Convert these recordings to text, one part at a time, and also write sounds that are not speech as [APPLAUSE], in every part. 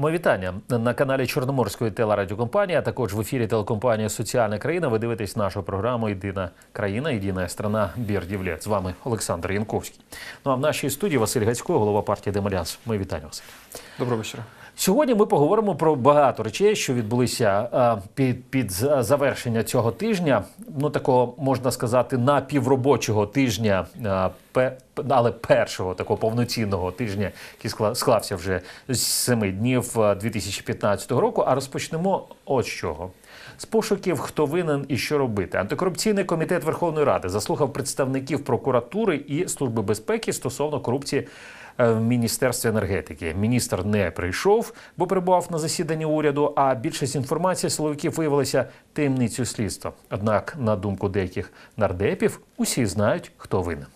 Мої вітання на каналі Чорноморської телерадіокомпанії, а також в ефірі телекомпанії Соціальна країна. Ви дивитесь нашу програму Єдина країна, єдина страна Бірдівля З вами Олександр Янковський. Ну а в нашій студії Василь Гацько, голова партії Демальянс. Мої вітання, Василь. Доброго вечора. Сьогодні ми поговоримо про багато речей, що відбулися е, під, під завершення цього тижня. Ну такого можна сказати напівробочого тижня, е, але першого такого повноцінного тижня, який скла- склався вже з семи днів е, 2015 року. А розпочнемо от з чого. З пошуків, хто винен і що робити. Антикорупційний комітет Верховної Ради заслухав представників прокуратури і служби безпеки стосовно корупції е, в міністерстві енергетики. Міністр не прийшов, бо перебував на засіданні уряду. А більшість інформації силовиків виявилася таємницю слідства. Однак, на думку деяких нардепів, усі знають, хто винен.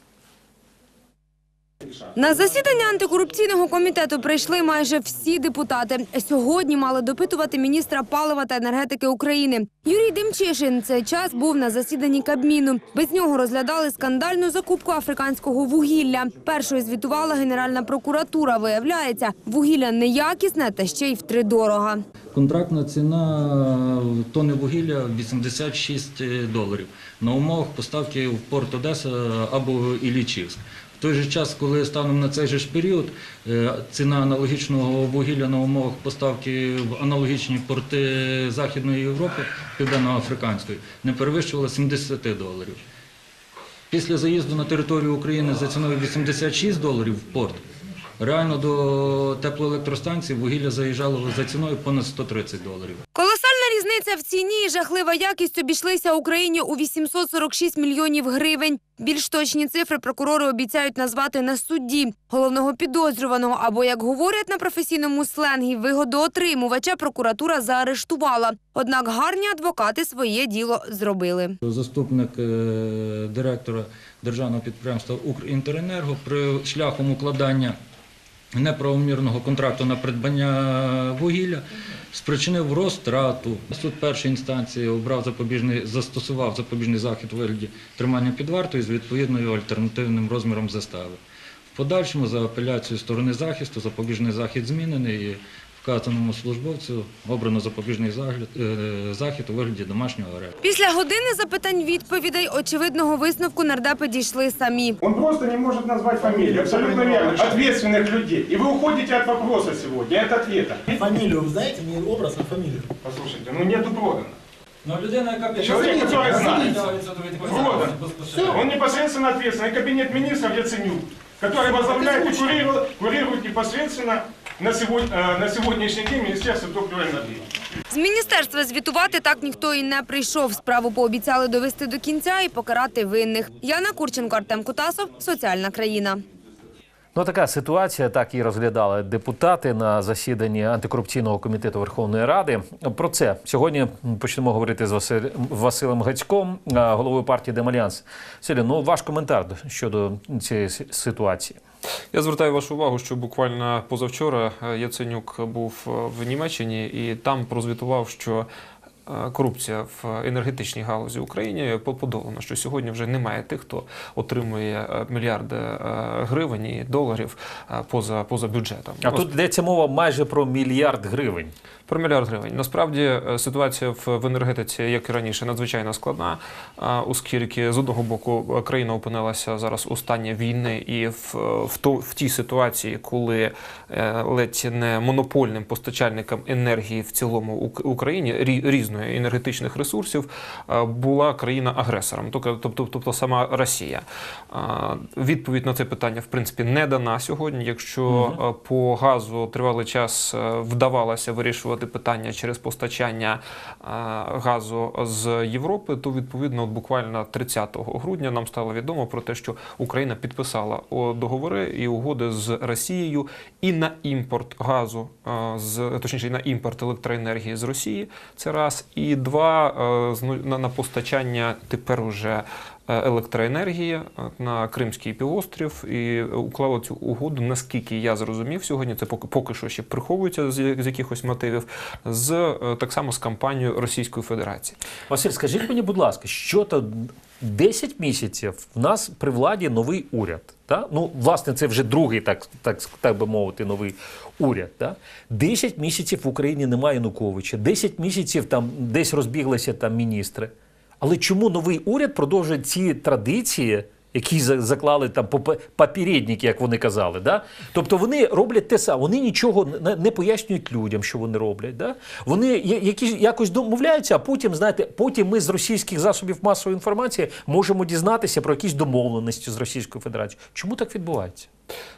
На засідання антикорупційного комітету прийшли майже всі депутати. Сьогодні мали допитувати міністра палива та енергетики України. Юрій Демчишин цей час був на засіданні Кабміну. Без нього розглядали скандальну закупку африканського вугілля. Першою звітувала Генеральна прокуратура. Виявляється, вугілля неякісне та ще й втридорога. Контрактна ціна тонни вугілля 86 доларів на умовах поставки в порт Одеса або Іллічівськ. В той же час, коли станом на цей же ж період е, ціна аналогічного вугілля на умовах поставки в аналогічні порти Західної Європи, Південно-Африканської, не перевищувала 70 доларів. Після заїзду на територію України за ціною 86 доларів в порт, реально до теплоелектростанції вугілля заїжджало за ціною понад 130 доларів. Різниця в ціні і жахлива якість обійшлися Україні у 846 мільйонів гривень. Більш точні цифри прокурори обіцяють назвати на суді. Головного підозрюваного або, як говорять на професійному сленгі, вигодоотримувача прокуратура заарештувала. Однак гарні адвокати своє діло зробили. Заступник е, директора державного підприємства Укрінтеренерго при шляхом укладання неправомірного контракту на придбання вугілля спричинив розтрату. Суд першої інстанції обрав запобіжний, застосував запобіжний захід у вигляді тримання під вартою з відповідною альтернативним розміром застави. В подальшому за апеляцією сторони захисту запобіжний захід змінений і вказаному службовцю обрано запобіжний загляд, е, захід у вигляді домашнього арешту. Після години запитань відповідей очевидного висновку нардепи дійшли самі. Он просто не может назвать фамилию. Абсолютно верно. Ответственных людей. И вы уходите от вопроса сегодня, от ответа. Фамилию вы знаете, не образ, а фамилию. Послушайте, ну нету продано. Ну, людина, яка Человек, который знает. Продан. Продан. Он непосредственно ответственный. И кабинет министров Яценюк, который возглавляет и курирует, курирует непосредственно на, сегодня, э, на сегодняшний день Министерство топлива и энергетики. З міністерства звітувати так ніхто і не прийшов. Справу пообіцяли довести до кінця і покарати винних. Яна Курченко, Артем Кутасов, Соціальна країна. Ну, така ситуація так і розглядали депутати на засіданні антикорупційного комітету Верховної Ради. Про це сьогодні почнемо говорити з Василь- Василем Гацьком, головою партії Демальянс. Селі, ну ваш коментар щодо цієї ситуації. Я звертаю вашу увагу, що буквально позавчора е, Яценюк був е, в Німеччині і там прозвітував, що е, корупція в енергетичній галузі України подолана, що сьогодні вже немає тих, хто отримує е, мільярди е, гривень і доларів е, поза, поза бюджетом. А тут йдеться мова майже про мільярд гривень. Про мільярд гривень. Насправді е, ситуація в, енергетиці, як і раніше, надзвичайно складна, оскільки з одного боку е, країна опинилася зараз у стані війни, і в, в, то, в тій ситуації, коли е, ледь не монопольним постачальником енергії в цілому Україні рі- різної енергетичних ресурсів була країна-агресором, тобто, тобто, тобто сама Росія. Відповідь на це питання в принципі не дана сьогодні. Якщо е, по газу тривалий час вдавалося вирішувати питання через постачання газу з Європи, то відповідно от буквально 30 грудня нам стало відомо про те, що Україна підписала договори і угоди з Росією і на імпорт газу з точніше на імпорт електроенергії з Росії. Це раз і два е, на, постачання тепер уже електроенергії е, на Кримський півострів і уклало цю угоду, наскільки я зрозумів сьогодні. Це поки поки що ще приховується з, з якихось мотивів, з е, так само з кампанією Російської Федерації. Василь, скажіть мені, будь ласка, що то 10 місяців в нас при владі новий уряд. Та? Ну, власне, це вже другий, так, так, так би мовити, новий уряд. Та? 10 місяців в Україні немає Януковича, 10 місяців там десь розбіглися там міністри. Але чому новий уряд продовжує ці традиції, які заклали там попе- попередники, як вони казали? Да? Тобто вони роблять те саме, вони нічого не, пояснюють людям, що вони роблять. Да? Вони які, якось домовляються, а потім, знаєте, потім ми з російських засобів масової інформації можемо дізнатися про якісь домовленості з Російською Федерацією. Чому так відбувається?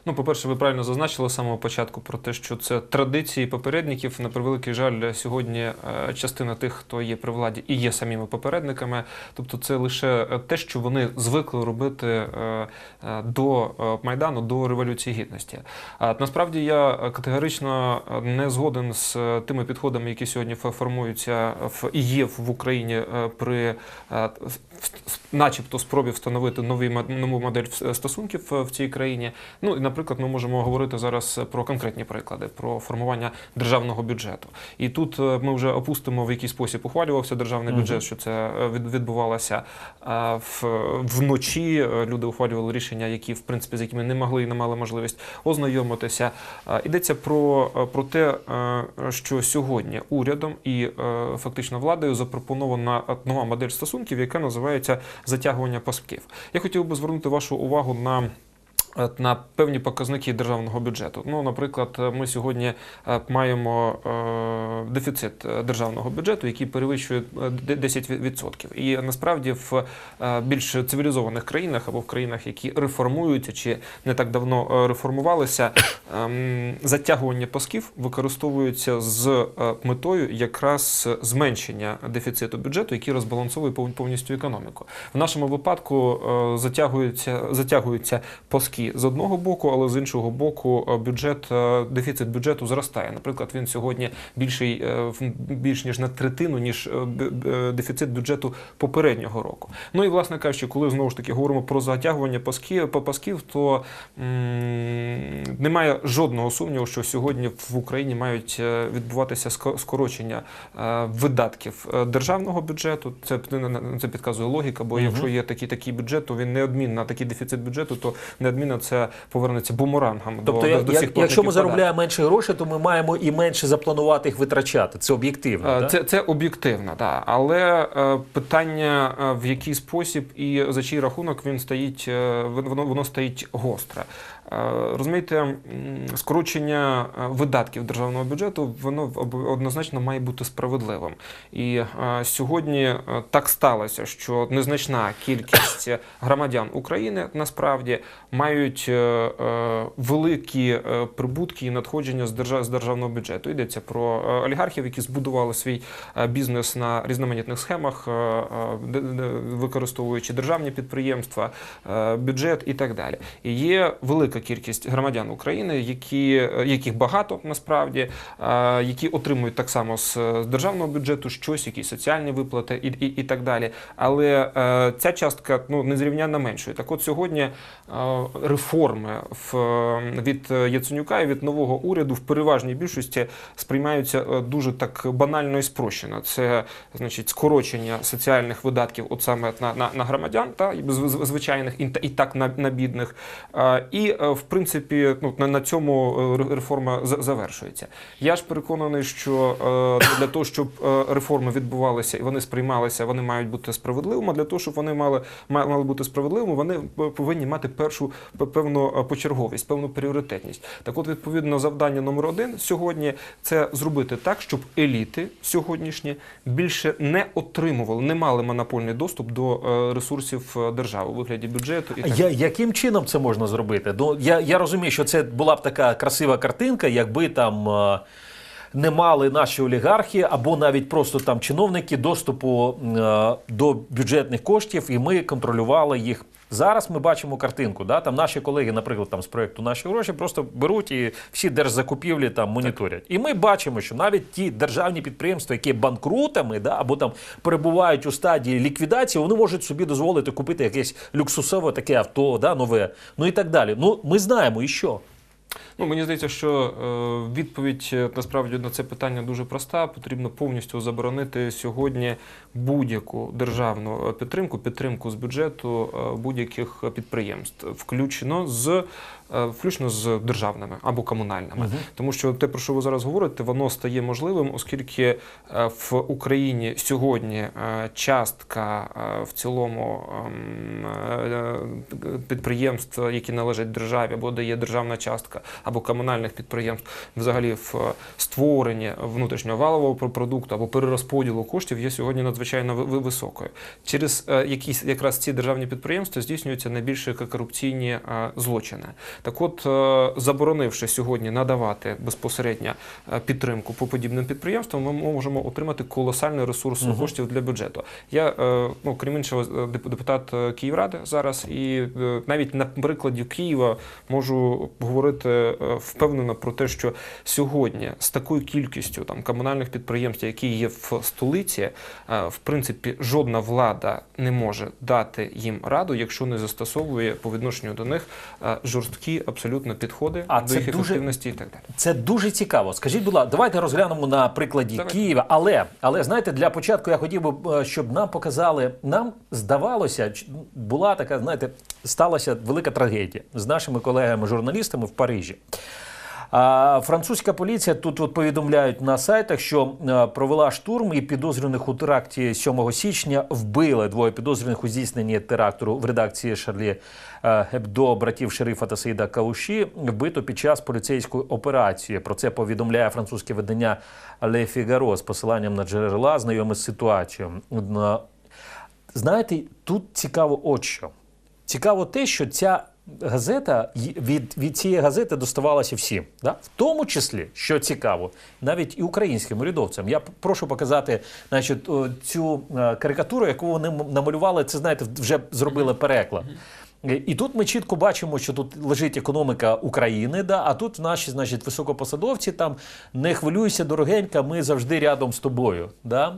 Ну, по-перше, ви правильно зазначили з самого початку про те, що це традиції попередників. На превеликий жаль, сьогодні е, частина тих, хто є при владі, і є самими попередниками. Тобто, це лише е, те, що вони звикли робити е, до майдану, до революції гідності. А насправді я категорично не згоден з тими підходами, які сьогодні фо- формуються і є в Україні при начебто спробі встановити мо- нову модель стосунків е, в цій країні. Ну і, наприклад, ми можемо говорити зараз про конкретні приклади, про формування державного бюджету. І тут е, ми вже опустимо в який спосіб ухвалювався державний Мгм. бюджет, що це е, відбувалося вночі. Люди ухвалювали рішення, які в принципі з якими не могли і не мали можливість ознайомитися. Йдеться про, про те, що сьогодні урядом і фактично владою запропонована нова модель стосунків, яка називається затягування пасків. Я хотів би звернути вашу увагу на. Е, На певні показники державного бюджету. Ну, наприклад, е, ми сьогодні е, маємо дефіцит державного бюджету, який перевищує е, де- 10%. І насправді в більш цивілізованих країнах або в країнах, які реформуються чи не так давно реформувалися, ем, затягування пасків використовується з метою якраз зменшення дефіциту бюджету, який розбалансовує пов- повністю економіку. В нашому випадку затягуються, затягуються паски з одного боку, але з іншого боку, е, бюджет, е, дефіцит бюджету зростає. Наприклад, він сьогодні більший е, більш ніж на третину, ніж дефіцит бюджету попереднього року. Ну і власне кажучи, коли знову ж таки говоримо про затягування пасків, пасків, то м, немає жодного сумніву, що сьогодні в Україні мають відбуватися ско- скорочення видатків державного бюджету. Це це підказує логіка, бо Мгм. якщо є такий такий бюджет, то він неодмінно такий дефіцит бюджету, то неодмінно це повернеться бумерангом Тобто, до, я- до, всіх якщо ми заробляємо менше грошей, то ми маємо і менше запланувати їх витрачати. Це об'єктивно. Це, це об'єктивно, так. але е, питання е, в який спосіб і за чий рахунок він стоїть, е, воно, воно стоїть гостре. Е, Розумієте, скорочення е, видатків державного бюджету воно однозначно має бути справедливим. І е, сьогодні так сталося, що незначна кількість громадян України насправді мають великі прибутки і надходження з держа- з державного бюджету. Йдеться про олігархів, які збудували свій бізнес на різноманітних схемах, використовуючи державні підприємства, бюджет і так далі. І є велика кількість громадян України, які, е, яких багато насправді, е, які отримують так само з е, державного бюджету щось, якісь соціальні виплати і, і, і так далі. Але ця частка ну незрівнянно меншою. Так, от сьогодні реформи в, від Яценюка і від нового уряду в переважній більшості сприймаються дуже так банально і спрощено. Це значить скорочення соціальних видатків, от саме на, на, на громадян, та з- з- звичайних і, і так на, на бідних. І в принципі, ну на, на цьому е, реформа за- завершується. Я ж переконаний, що е, для того, щоб е, реформи відбувалися і вони сприймалися, вони мають бути справедливими. Для того, щоб вони мали ма- мали бути справедливими, вони повинні мати першу певну е, почерговість, певну пріоритетність. Так, от відповідно, завдання номер один сьогодні це зробити так, щоб еліти сьогоднішні більше не отримували, не мали монопольний доступ до е, ресурсів е, держави у вигляді бюджету і так Я, яким чином це можна зробити? Я, я розумію, що це була б така красива картинка, якби там. е, не мали наші олігархи або навіть просто там чиновники доступу е, до бюджетних коштів, і ми контролювали їх. Зараз ми бачимо картинку. Да? Там наші колеги, наприклад, там з проекту наші гроші просто беруть і всі держзакупівлі там моніторять. І ми бачимо, що навіть ті державні підприємства, які банкрутами, да, або там перебувають у стадії ліквідації, вони можуть собі дозволити купити якесь люксусове таке авто, да, нове, ну і так далі. Ну ми знаємо, і що. Ну, мені здається, що е, відповідь е, насправді на це питання дуже проста. Потрібно повністю заборонити сьогодні будь-яку державну е, підтримку, підтримку з бюджету будь-яких підприємств, включно з включно з державними або комунальними. Тому що те, про що ви зараз говорите, воно стає можливим, оскільки в Україні сьогодні частка в цілому ем, підприємств, які належать державі, або де є державна частка, або комунальних підприємств, взагалі в е, створенні внутрішнього валового продукту або перерозподілу коштів є сьогодні надзвичайно ви- ви- високою. Через е, якісь якраз ці державні підприємства здійснюються найбільше корупційні е, злочини. Так от, заборонивши сьогодні надавати безпосередньо підтримку по подібним підприємствам, ми можемо отримати колосальний ресурс коштів для бюджету. Я, ну, крім іншого, депутат Київради зараз, і навіть на прикладі Києва можу говорити е, впевнено про те, що сьогодні з такою кількістю там комунальних підприємств, які є в столиці, е, в принципі, жодна влада не може дати їм раду, якщо не застосовує по відношенню до них е, жорсткі абсолютно підходи А до їх дуже- і так далі. Це дуже цікаво. Скажіть, будь ласка, давайте розглянемо на прикладі Давайте. Києва. Але, але знаєте, для початку я хотів би, щоб нам показали. Нам здавалося, була така, знаєте, сталася велика трагедія з нашими колегами-журналістами в Парижі. Французька поліція тут от повідомляють на сайтах, що е, провела штурм і підозрюваних у теракті 7 січня вбили двоє підозрюваних у здійсненні теракту в редакції Шарлі е, Гебдо братів шерифа та Саїда Кауші вбито під час поліцейської операції. Про це повідомляє французьке видання Le Figaro з посиланням на джерела, знайоме з ситуацією. Знаєте, тут цікаво от що. Цікаво те, що ця газета від, від цієї газети доставалася всім. Да? В тому числі, що цікаво, навіть і українським урядовцям. Я прошу показати значить, цю е, карикатуру, яку вони намалювали. Це знаєте, вже зробили переклад. І тут ми чітко бачимо, що тут лежить економіка України, да, а тут наші значить, високопосадовці там не хвилюйся, дорогенька, ми завжди рядом з тобою. Да?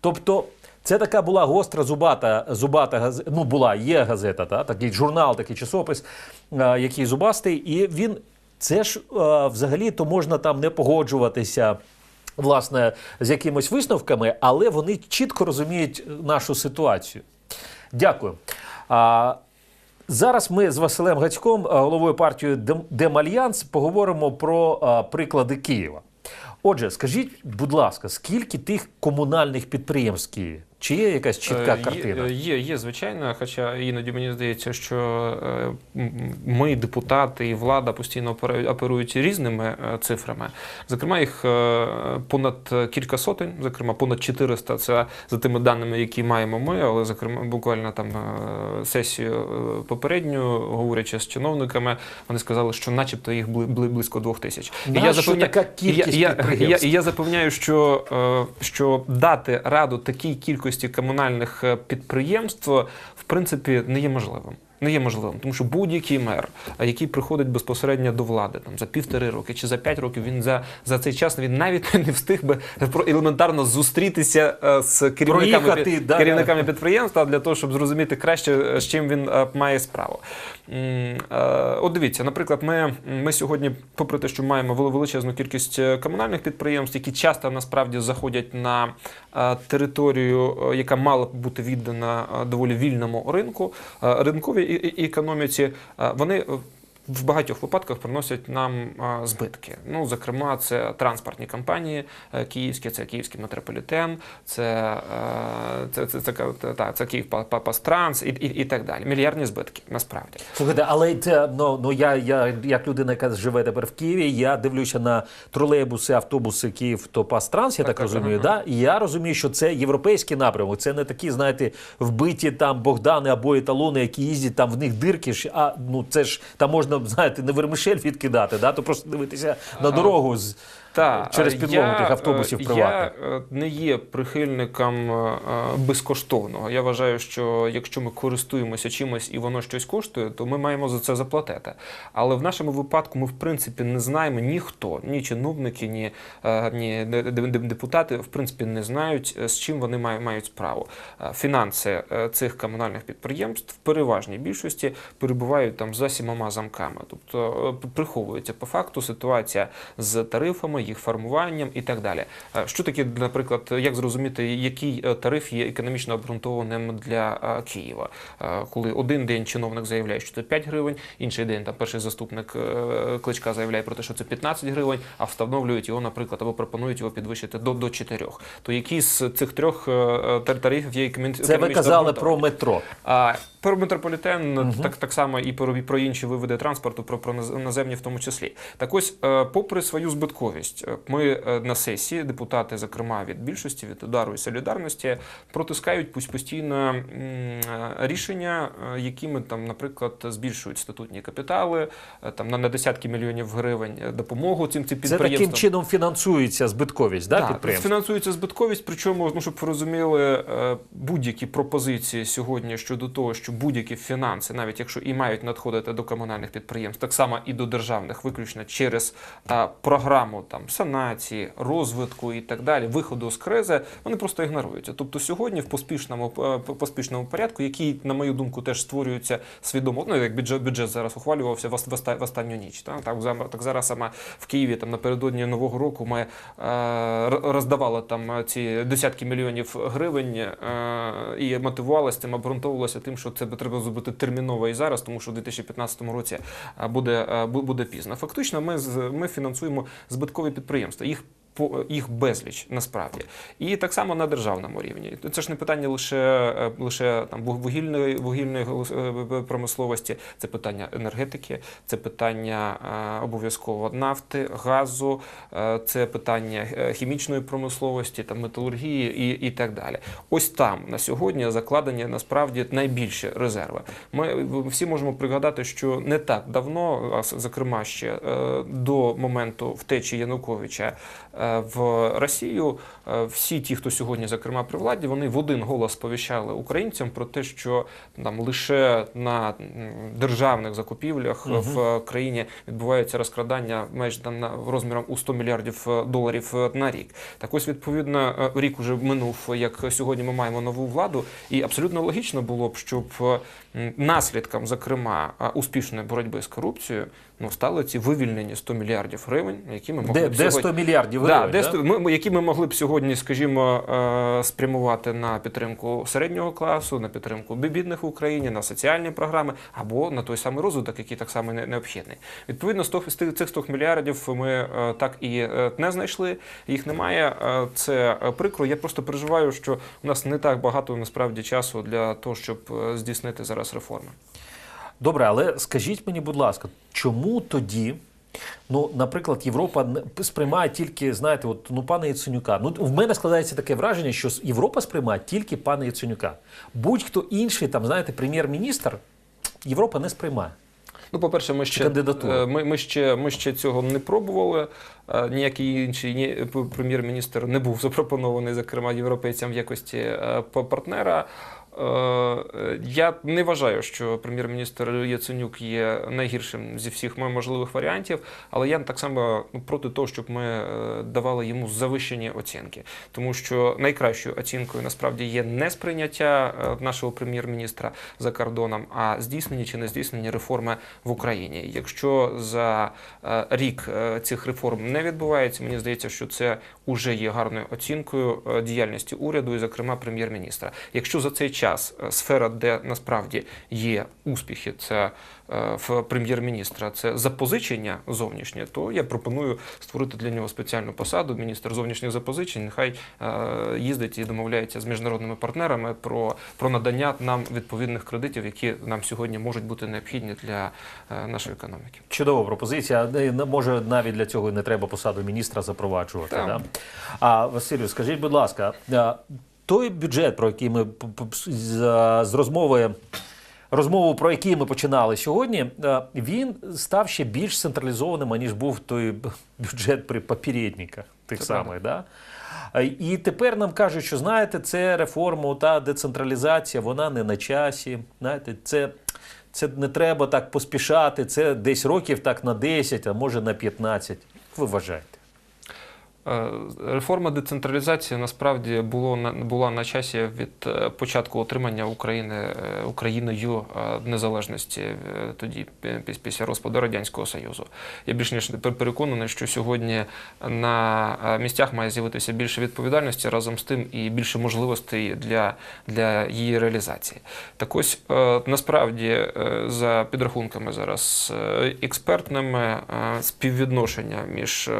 Тобто, це така була гостра зубата, зубата газета. Ну, була, є газета, та, такий журнал, такий часопис, е, який зубастий, і він це ж е, взагалі то можна там не погоджуватися. Власне, з якимись висновками, але вони чітко розуміють нашу ситуацію. Дякую. А, зараз ми з Василем Гацьком, головою партії Демальянс, поговоримо про а, приклади Києва. Отже, скажіть, будь ласка, скільки тих комунальних підприємств в Києві? Чи є якась чітка Е, картина? Є, є, звичайно. Хоча іноді мені здається, що е, ми, депутати і влада постійно оперують різними е, цифрами. Зокрема, їх понад кілька сотень, зокрема, понад 400 це за тими даними, які маємо ми, але зокрема, буквально там сесію попередню, говорячи з чиновниками, вони сказали, що начебто їх бли- бли- близько двох тисяч. І Нащо запевня- така кількість я, я, я, я запевняю, що, що дати раду такій кількості комунальних е, підприємств в принципі не є можливим. Не є можливим, тому що будь-який мер, який приходить безпосередньо до влади, там за півтори роки чи за п'ять років, він за, за цей час він навіть [LAUGHS] не встиг би елементарно зустрітися е, з керівниками, Проїхати, під- да, керівниками підприємства для того, щоб зрозуміти краще, е, з чим він е, має справу. От дивіться, наприклад, ми, ми сьогодні, попри те, що маємо величезну кількість комунальних підприємств, які часто насправді заходять на територію, яка мала б бути віддана доволі вільному ринку, е, ринковій і- і- економіці, вони. В багатьох випадках приносять нам збитки. Ну, зокрема, це транспортні компанії е, київські, це київський метрополітен, це, е, це, це, це, це, та, це Київ Па- Па- і, і, і так далі. Мільярдні збитки, насправді. Слухайте, але це ну, ну я, я як людина, яка живе тепер в Києві, я дивлюся на тролейбуси, автобуси Київ Топастранс, я так, Так, так, розумію. ага. Да? І я розумію, що це європейський напрямок. Це не такі, знаєте, вбиті там Богдани або еталони, які їздять там в них дирки. А ну це ж там можна, знаєте, не вермишель відкидати, да? то просто дивитися на дорогу з. Та, через е, підлогу я, тих автобусів е, приватних. Я е, не є прихильником е, безкоштовного. Я вважаю, що якщо ми користуємося чимось і воно щось коштує, то ми маємо за це заплатити. Але в нашому випадку ми в принципі не знаємо ніхто, ні чиновники, ні, е, ні де- де- де- депутати, в принципі, не знають, е, з чим вони мають, мають справу. Е, Фінанси е, цих комунальних підприємств в переважній більшості перебувають там за сімома замками, тобто е, приховується по факту ситуація з тарифами, їх формуванням і так далі. Е, Що таке, наприклад, як зрозуміти, який е, тариф є економічно обґрунтованим для е, Києва, коли один день чиновник заявляє, що це 5 гривень, інший день там перший заступник кличка заявляє про те, що це 15 гривень, а встановлюють його, наприклад, або пропонують його підвищити до, до 4. То які з цих трьох тарифів є економі- Це ви казали про метро. Про метрополітен так, так само і про, і про інші виводи транспорту, про, про наз- наземні в тому числі. Так ось, е, попри свою збитковість, е, ми е, на сесії, депутати, зокрема від більшості, від удару і солідарності, протискають пусть постійно рішення, якими там, наприклад, збільшують статутні капітали, там на, десятки мільйонів гривень допомогу цим цим Це таким чином фінансується збитковість да, Так, підприємств? фінансується збитковість, причому, ну, щоб ви розуміли, будь-які пропозиції сьогодні щодо того, що будь-які фінанси, навіть якщо і мають надходити до комунальних підприємств, так само і до державних, виключно через е, програму там санації, розвитку і так далі, виходу з кризи, вони просто ігноруються. Тобто сьогодні в поспішному е, по- поспішному порядку, який, на мою думку, теж створюється свідомо. Ну як бюджет бюджет зараз ухвалювався в, в, в останню ніч. Так, так, так зараз саме в Києві там напередодні нового року ми е, роздавали там е, ці десятки мільйонів гривень е, і мотивувалося цим, обґрунтовувалося тим, що це треба зробити терміново і зараз, тому що в 2015 році буде, буде пізно. Фактично, ми ми фінансуємо збиткові підприємства. Їх їх безліч насправді, і так само на державному рівні. Це ж не питання лише е, лише там вуг- вугільної вугільної голос- е, промисловості, це питання енергетики, це питання е, обов'язково нафти, газу, е, це питання е, хімічної промисловості, там металургії і, і так далі. Ось там на сьогодні закладені насправді найбільші резерви. Ми всі можемо пригадати, що не так давно, зокрема ще е, до моменту втечі Януковича е, в Росію, е, всі ті, хто сьогодні, зокрема при владі, вони в один голос сповіщали українцям про те, що там лише на державних закупівлях в країні відбувається розкрадання майже там на розміром у 100 мільярдів е, доларів е, на рік. Так ось відповідно рік уже минув, як сьогодні ми маємо нову владу, і абсолютно логічно було б, щоб м, наслідком, зокрема, успішної боротьби з корупцією, ну стали ці вивільнені 100 мільярдів гривень, які ми могли Де, б де 100 мільярдів Да, гривень? да? ми, які ми могли б сьогодні, скажімо, е, спрямувати на підтримку середнього класу, на підтримку бідних в Україні, на соціальні програми або на той самий розвиток, який так само необхідний. Відповідно, з тих- з цих 100 мільярдів ми е, так і е, не знайшли. Їх немає. Це прикро. Я просто переживаю, що у нас не так багато насправді часу для того, щоб здійснити зараз реформи. Добре, але скажіть мені, будь ласка, чому тоді? Ну, наприклад, Європа сприймає тільки, знаєте, от ну пана Яценюка. Ну в мене складається таке враження, що Європа сприймає тільки пана Яценюка. Будь-хто інший, там, знаєте, прем'єр-міністр, Європа не сприймає. Ну, по-перше, ми ще, е, ми, ми, ще, ми ще цього не пробували. Е, Ніякий інший ні, прем'єр-міністр не був [LAUGHS] запропонований, зокрема, європейцям в якості е, партнера. Е, Я не вважаю, що прем'єр-міністр Яценюк є найгіршим зі всіх можливих варіантів, але я так само ну, проти того, щоб ми е, давали йому завищені оцінки. Тому що найкращою оцінкою насправді є не сприйняття е, нашого прем'єр-міністра за кордоном, а здійснені чи не здійснені реформи в Україні. Якщо за рік цих реформ не відбувається, мені здається, що це вже є гарною оцінкою діяльності уряду і, зокрема, прем'єр-міністра. Якщо за цей час е, сфера, де насправді є успіхи, це е, в прем'єр-міністра, це запозичення зовнішнє, то я пропоную створити для нього спеціальну посаду. Міністр зовнішніх запозичень. Нехай е, їздить і домовляється з міжнародними партнерами про, про надання нам відповідних кредитів, які нам сьогодні можуть бути необхідні для нашої економіки. Чудова пропозиція. Може, навіть для цього і не треба посаду міністра запроваджувати. Да? А Василю, скажіть, будь ласка, той бюджет, про який ми з, розмови розмову, про який ми починали сьогодні, е, він став ще більш централізованим, аніж був той [LAUGHS] бюджет при попередниках тих Це самих. Да? Е, І тепер нам кажуть, що знаєте, це реформа, та децентралізація, вона не на часі. Знаєте, це, це не треба так поспішати. Це десь років так на 10, а може на 15. Ви вважаєте? Е, Реформа децентралізації насправді було на була на часі від е, початку отримання України е, Україною незалежності тоді пі- після розпаду радянського союзу. Я більш ніж пер- переконаний, що сьогодні на місцях має з'явитися більше відповідальності разом з тим і більше можливостей для, для її реалізації. Так ось насправді за підрахунками зараз експертними співвідношення між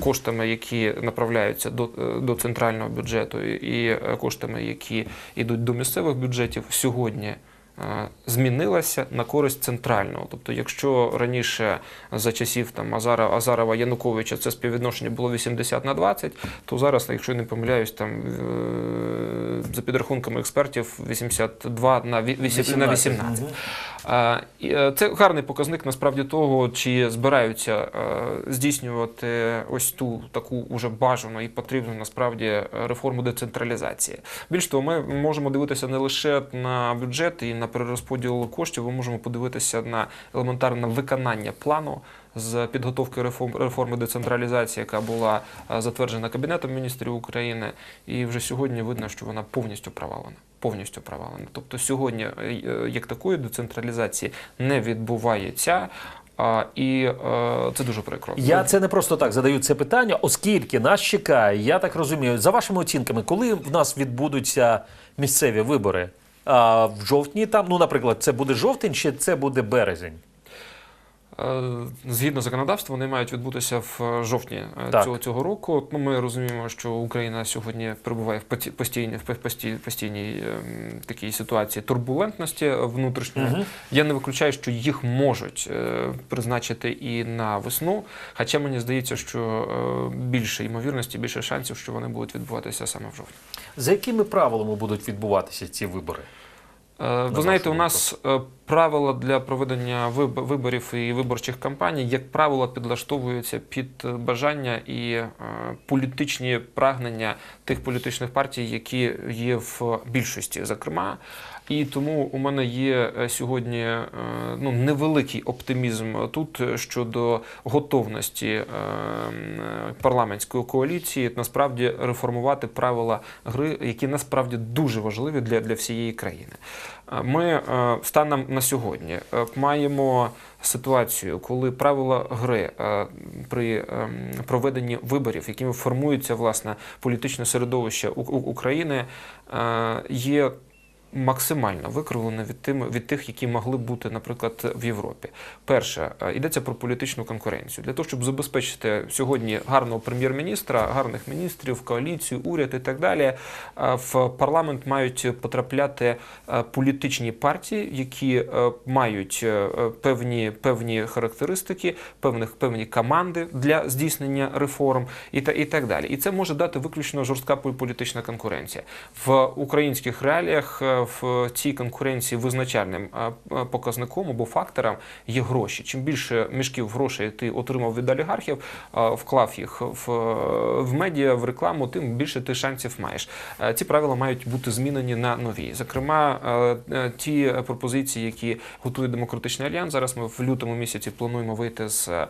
коштами, які направляються до, е, до центрального бюджету, і е, коштами, які йдуть до місцевих бюджетів, сьогодні. е, Змінилася на користь центрального. Тобто, якщо раніше за часів там Азара, Азарова Януковича це співвідношення було 80 на 20, то зараз, якщо я не помиляюсь, там е, за підрахунками експертів 82 на ві- вісім- на 18. І, е, Це гарний показник насправді того, чи збираються е, здійснювати ось ту таку уже бажану і потрібну насправді реформу децентралізації. Більш того, ми можемо дивитися не лише на бюджет і на перерозподіл коштів, ми можемо подивитися на елементарне виконання плану. З підготовки реформ, реформи децентралізації, яка була е, затверджена Кабінетом міністрів України, і вже сьогодні видно, що вона повністю провалена. Повністю провалена. Тобто сьогодні е, е, як такої децентралізації не відбувається, а, і е, це дуже прикро. Я це не просто так задаю це питання, оскільки нас чекає, я так розумію, за вашими оцінками, коли в нас відбудуться місцеві вибори? А, в жовтні там, ну, наприклад, це буде жовтень чи це буде березень? Е, Згідно законодавства, вони мають відбутися в е, жовтні е, Так. цього, цього року. Ну, ми розуміємо, що Україна сьогодні перебуває в постійній, в пості- постійній ем, такій ситуації турбулентності внутрішньої. Мгм. Я не виключаю, що їх можуть призначити і на весну. Хоча мені здається, що більше ймовірності, більше шансів, що вони будуть відбуватися саме в жовтні. За якими правилами будуть відбуватися ці вибори? Е, Ви знаєте, у нас е, правила для проведення виб- виборів і виборчих кампаній, як правило, підлаштовуються під е, бажання і політичні прагнення тих політичних партій, які є в більшості, зокрема. І тому у мене є е, сьогодні е, ну, невеликий оптимізм тут е, щодо готовності парламентської коаліції насправді реформувати правила гри, які насправді дуже важливі для, для всієї країни. Ми станом на сьогодні маємо ситуацію, коли правила гри при ем, проведенні виборів, якими формується власне політичне середовище України, є максимально викривлено від тим від тих, які могли бути, наприклад, в Європі. Перше е, йдеться про політичну конкуренцію для того, щоб забезпечити сьогодні гарного прем'єр-міністра, гарних міністрів, коаліцію, уряд і так далі. е, В парламент мають потрапляти е, політичні партії, які мають певні певні характеристики, певних певні команди для здійснення реформ і та і так далі. І це може дати виключно жорстка пол- політична конкуренція в українських реаліях. Е, В цій конкуренції визначальним е, е, показником або фактором є гроші. Чим більше мішків грошей ти отримав від олігархів, е, вклав їх в, в медіа, в рекламу, тим більше ти шансів маєш. Е, Ці правила мають бути змінені на нові. Зокрема, е, е, ті пропозиції, які готує демократичний альянс. Зараз ми в лютому місяці плануємо вийти з е,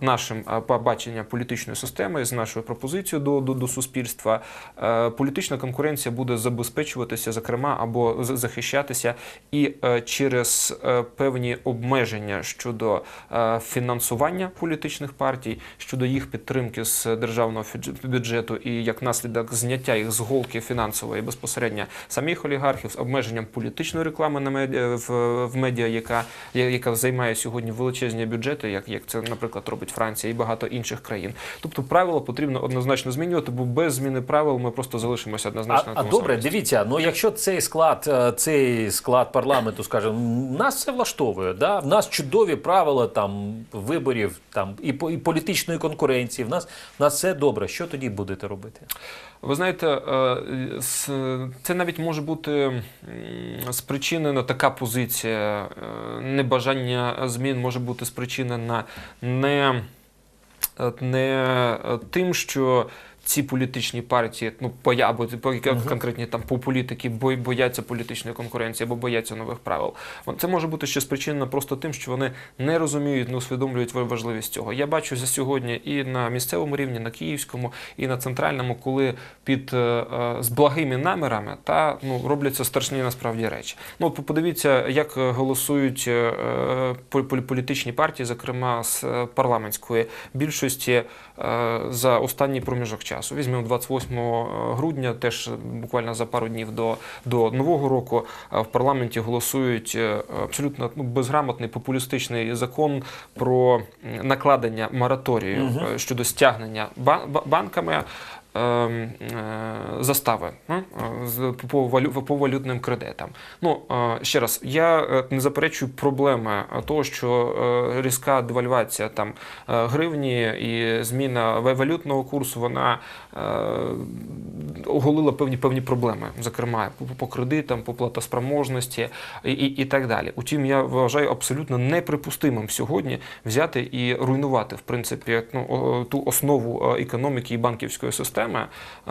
нашим е, побаченням політичної системи, з нашою пропозицією до, до, до суспільства. Е, Політична конкуренція буде забезпечуватися, зокрема, або захищатися і е, через е, певні обмеження щодо е, фінансування політичних партій, щодо їх підтримки з державного бюджету і як наслідок зняття їх з голки фінансової безпосередньо самих олігархів з обмеженням політичної реклами на медіа в, медіа, яка яка займає сьогодні величезні бюджети, як, як це, наприклад, робить Франція і багато інших країн. Тобто правила потрібно однозначно змінювати, бо без зміни правил ми просто залишимося А, однозначно на а добре, самому місці. дивіться, ну якщо цей склад склад, е, цей склад парламенту скаже, нас все влаштовує, да? в нас чудові правила там виборів там і, і політичної конкуренції. В нас, в нас все добре. Що тоді будете робити? Ви знаєте, е, це навіть може бути спричинена така позиція, е, небажання змін може бути спричинена не, не тим, що ці політичні партії, ну боя, або типу, конкретні там по політики бой- бояться політичної конкуренції або бояться нових правил. Це може бути ще спричинено просто тим, що вони не розуміють, не усвідомлюють важливість цього. Я бачу за сьогодні і на місцевому рівні, на київському, і на центральному, коли під е, е, з благими намірами та ну робляться страшні насправді речі. Ну подивіться, як голосують е, пол- пол- політичні партії, зокрема з парламентської більшості за останній проміжок часу. Візьмемо 28 грудня, теж буквально за пару днів до, до нового року е, в парламенті голосують е, абсолютно ну, безграмотний популістичний закон про накладення мораторію угу. щодо стягнення ба- ба- банками. Ем, е, Застави по, валютним кредитам. Ну е, ще раз, я е, не заперечую проблеми того, що різка девальвація там гривні і зміна ва- валютного курсу, вона оголила певні певні проблеми, зокрема по, по кредитам, по платоспроможності і, і, і так далі. Утім, я вважаю абсолютно неприпустимим сьогодні взяти і руйнувати в принципі ну, ту основу е, економіки і банківської системи,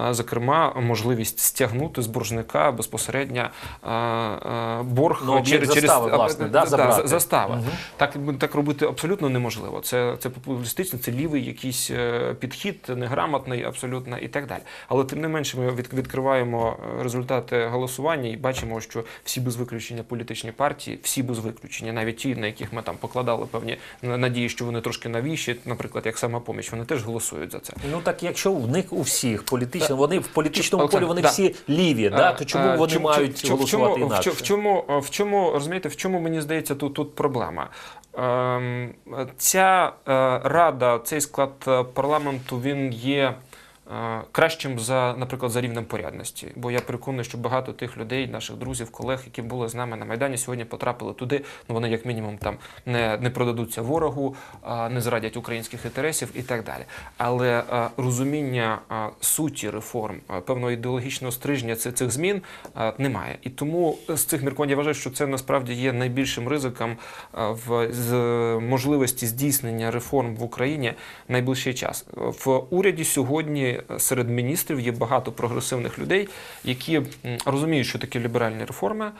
е, зокрема, можливість стягнути з боржника безпосередньо е, е, борг Ну, об'єкт застави, власне, е, да, да, застава. Мгм. Так, так робити абсолютно неможливо. Це, це популістично, це лівий якийсь е, підхід, неграмотний абсолютно і так далі. Але тим не менше, ми від, відкриваємо е, результати голосування і бачимо, що всі без виключення політичні партії, всі без виключення, навіть ті, на яких ми там покладали певні надії, що вони трошки навіші, наприклад, як самопоміч, вони теж голосують за це. Ну так якщо в них у всіх політично, вони в політичному полі вони да. всі ліві, да, то чому Е, вони чому- мають чому- голосувати в чому, інакше? В, чому- в чому, розумієте, в чому мені здається тут, тут проблема? Ем, ця е, рада, цей склад е, парламенту, він є. Е, Кращим за, наприклад, за рівнем порядності, бо я переконаний, що багато тих людей, наших друзів, колег, які були з нами на майдані, сьогодні потрапили туди. Ну вони як мінімум там не, не продадуться ворогу, не зрадять українських інтересів і так далі. Але розуміння суті реформ, певного ідеологічного стрижня цих, змін немає. І тому з цих міркувань я вважаю, що це насправді є найбільшим ризиком в з можливості здійснення реформ в Україні найближчий час. В уряді сьогодні серед міністрів є багато прогресивних людей, які розуміють, що такі ліберальні реформи,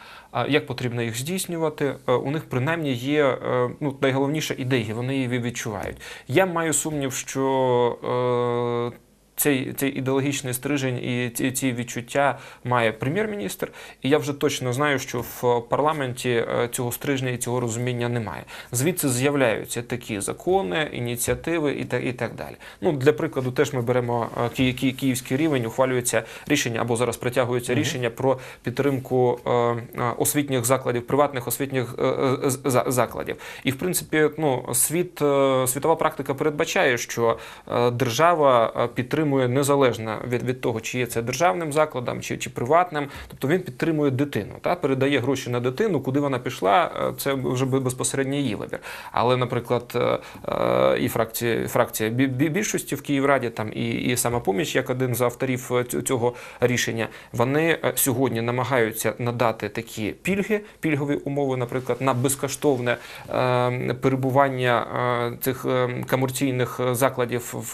як потрібно їх здійснювати. Е, У них принаймні є е, ну, найголовніше ідеї, вони її відчувають. Я маю сумнів, що. Цей, цей ідеологічний стрижень і ці, ці відчуття має прем'єр-міністр, і я вже точно знаю, що в парламенті е, цього стрижня і цього розуміння немає. Звідси з'являються такі закони, ініціативи і так, і так далі. Ну для прикладу, теж ми беремо е, ки, ки, київський рівень, ухвалюється рішення або зараз притягується рішення про підтримку е, освітніх закладів, приватних освітніх е, е, закладів. І в принципі, ну світ е, світова практика передбачає, що е, держава е, підтримує незалежно від, від того, чи є це державним закладом, чи, чи приватним. Тобто він підтримує дитину, та передає гроші на дитину, куди вона пішла, е, це вже безпосередньо її вибір. Але, наприклад, е, е, і фракція, фракція бі- бі- більшості в Київраді, там і, і самопоміч, як один з авторів цього рішення, вони сьогодні намагаються надати такі пільги, пільгові умови, наприклад, на безкоштовне перебування цих комерційних закладів в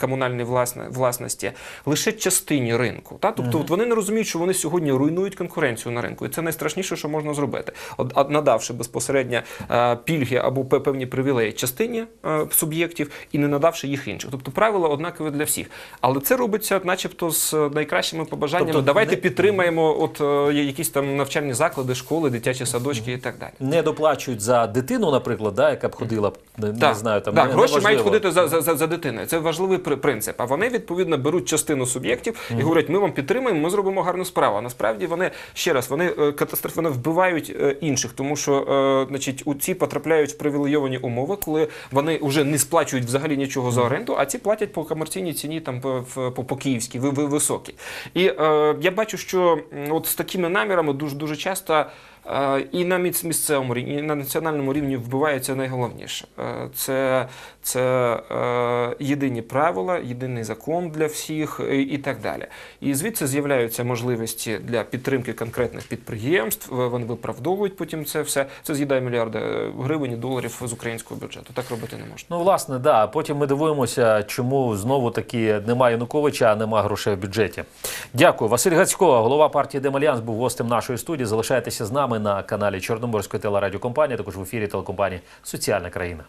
комунальній власне- власності лише частині ринку. Та? Тобто от вони не розуміють, що вони сьогодні руйнують конкуренцію на ринку. І це найстрашніше, що можна зробити. От, надавши безпосередньо е, пільги або пе- певні привілеї частині е, суб'єктів і не надавши їх інших. Тобто правила однакові для всіх. Але це робиться, начебто, з найкращими побажаннями. Тобто Давайте не- підтримаємо от е, якісь там навчальні заклади, школи, дитячі садочки і так далі. Не доплачують за дитину, наприклад, да, яка б ходила, не, не знаю, там так, не- гроші неважливо. мають ходити за, за, за, за дитиною. Це важливий при- принцип. А вони відповідно беруть частину суб'єктів і говорять, ми вам підтримуємо, ми зробимо гарну справу. А насправді вони ще раз вони е, вбивають е, інших, тому що е, значить, у ці потрапляють в привілейовані умови, коли вони вже не сплачують взагалі нічого за оренду, а ці платять по комерційній ціні там по, по, по київській, ви, ви, високій. І е, я бачу, що от з такими намірами дуже дуже часто. Е, І на місцевому рівні, і на національному рівні вбивається найголовніше. Е, Це, це е, єдині правила, єдиний закон для всіх і, так далі. І звідси з'являються можливості для підтримки конкретних підприємств. Вони виправдовують потім це все. Це з'їдає мільярди гривень і доларів з українського бюджету. Так робити не можна. Ну, власне, да. Потім ми дивуємося, чому знову таки немає Януковича, а нема грошей в бюджеті. Дякую. Василь Гацько, голова партії Демальянс, був гостем нашої студії. Залишайтеся з нами на каналі Чорноморської телерадіокомпанії, також в ефірі телекомпанії Соціальна країна.